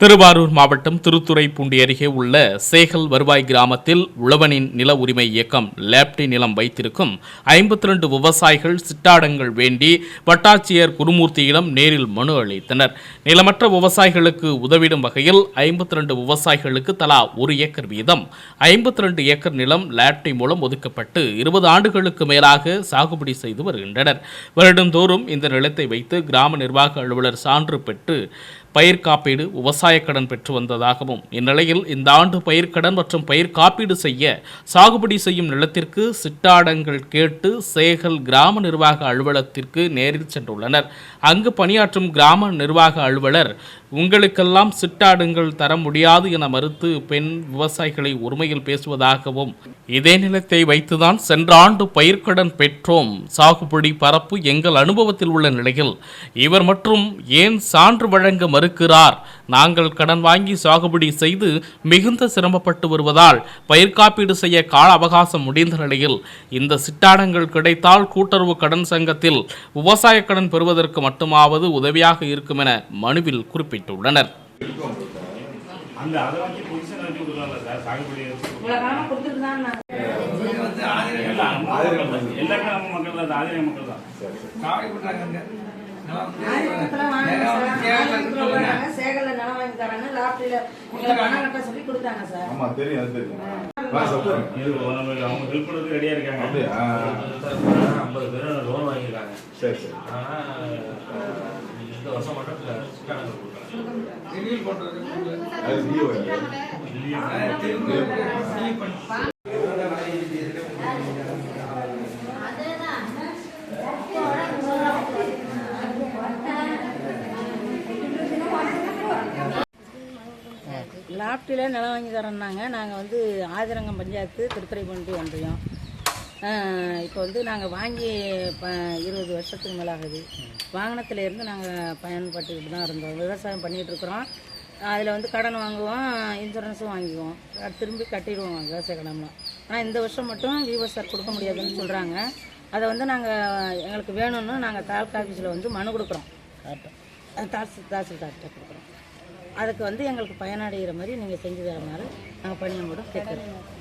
திருவாரூர் மாவட்டம் திருத்துறைப்பூண்டி அருகே உள்ள சேகல் வருவாய் கிராமத்தில் உழவனின் நில உரிமை இயக்கம் லேப்டி நிலம் வைத்திருக்கும் ஐம்பத்தி ரெண்டு விவசாயிகள் சிட்டாடங்கள் வேண்டி வட்டாட்சியர் குருமூர்த்தியிடம் நேரில் மனு அளித்தனர். நிலமற்ற விவசாயிகளுக்கு உதவிடும் வகையில் ஐம்பத்தி ரெண்டு விவசாயிகளுக்கு தலா ஒரு ஏக்கர் வீதம் ஐம்பத்தி ரெண்டு ஏக்கர் நிலம் லேப்டி மூலம் ஒதுக்கப்பட்டு இருபது ஆண்டுகளுக்கு மேலாக சாகுபடி செய்து வருகின்றனர். வருடந்தோறும் இந்த நிலத்தை வைத்து கிராம நிர்வாக அலுவலர் சான்று பெற்று பயிர் காப்பீடு விவசாய கடன் பெற்று வந்ததாகவும் இந்நிலையில் இந்த ஆண்டு பயிர்க்கடன் மற்றும் பயிர் காப்பீடு செய்ய சாகுபடி செய்யும் நிலத்திற்கு சிட்டாடங்கள் கேட்டு சேகல் கிராம நிர்வாக அலுவலகத்திற்கு நேரில் சென்றுள்ளனர். அங்கு பணியாற்றும் கிராம நிர்வாக அலுவலர் உங்களுக்கெல்லாம் சிட்டாடுங்கள் தர முடியாது என மறுத்து பெண் விவசாயிகளை உரிமையில் பேசுவதாகவும் இதே நிலத்தை வைத்துதான் சென்ற ஆண்டு பயிர்க்கடன் பெற்றோம். சாகுபடி பரப்பு எங்கள் அனுபவத்தில் உள்ள நிலையில் இவர் மற்றும் ஏன் சான்று வழங்க மறுக்கிறார்? நாங்கள் கடன் வாங்கி சாகுபடி செய்து மிகுந்த சிரமப்பட்டு வருவதால் பயிர் காப்பீடு செய்ய கால அவகாசம் முடிந்த நிலையில் இந்த சிட்டாடங்கள் கிடைத்தால் கூட்டுறவு கடன் சங்கத்தில் விவசாய கடன் பெறுவதற்கு மட்டுமாவது உதவியாக இருக்கும் என மனுவில் குறிப்பிட்டுள்ளனர் வாங்கி நிலம் வாங்கி தராங்க. லாட்டரியில எங்களை பணம் கட்ட சொல்லி கொடுத்தாங்க சார். ஆமா தெரியும் அது அவங்க ஹெல்ப் பண்ணுறதுக்கு ரெடியாக இருக்காங்க. ஐம்பது பேர் லோன் வாங்கியிருக்காங்க. சரி சரி. ஆனால் அது பண்ணி லாப்டில நிலம் வாங்கி தரோம்னாங்க நாங்கள் வந்து ஆதிரங்கம் பஞ்சாயத்து திருத்துறைப்பூண்டி ஒன்றியம். இப்போ வந்து நாங்கள் வாங்கி ப இருபது வருஷத்துக்கு மேலே ஆகுது வாங்கினத்துலேருந்து நாங்கள் பயன்பட்டுக்கிட்டு தான் இருந்தோம். விவசாயம் பண்ணிகிட்டு இருக்கிறோம். அதில் வந்து கடன் வாங்குவோம் இன்சூரன்ஸும் வாங்குவோம் அது திரும்பி கட்டிடுவோம் விவசாய கடன்லாம் ஆனால் இந்த வருஷம் மட்டும் விவசாயம் கொடுக்க முடியாதுன்னு சொல்கிறாங்க அதை வந்து நாங்கள் எங்களுக்கு வேணும்னு நாங்கள் தாலுக்கா ஆஃபீஸில் வந்து மனு கொடுக்குறோம். தாசில் தாசில்தார்கிட்ட கொடுக்குறோம். அதுக்கு வந்து எங்களுக்கு பயனடைகிற மாதிரி நீங்கள் செஞ்சு தரனால நாங்கள் பணியம்போடு கேட்குறோம்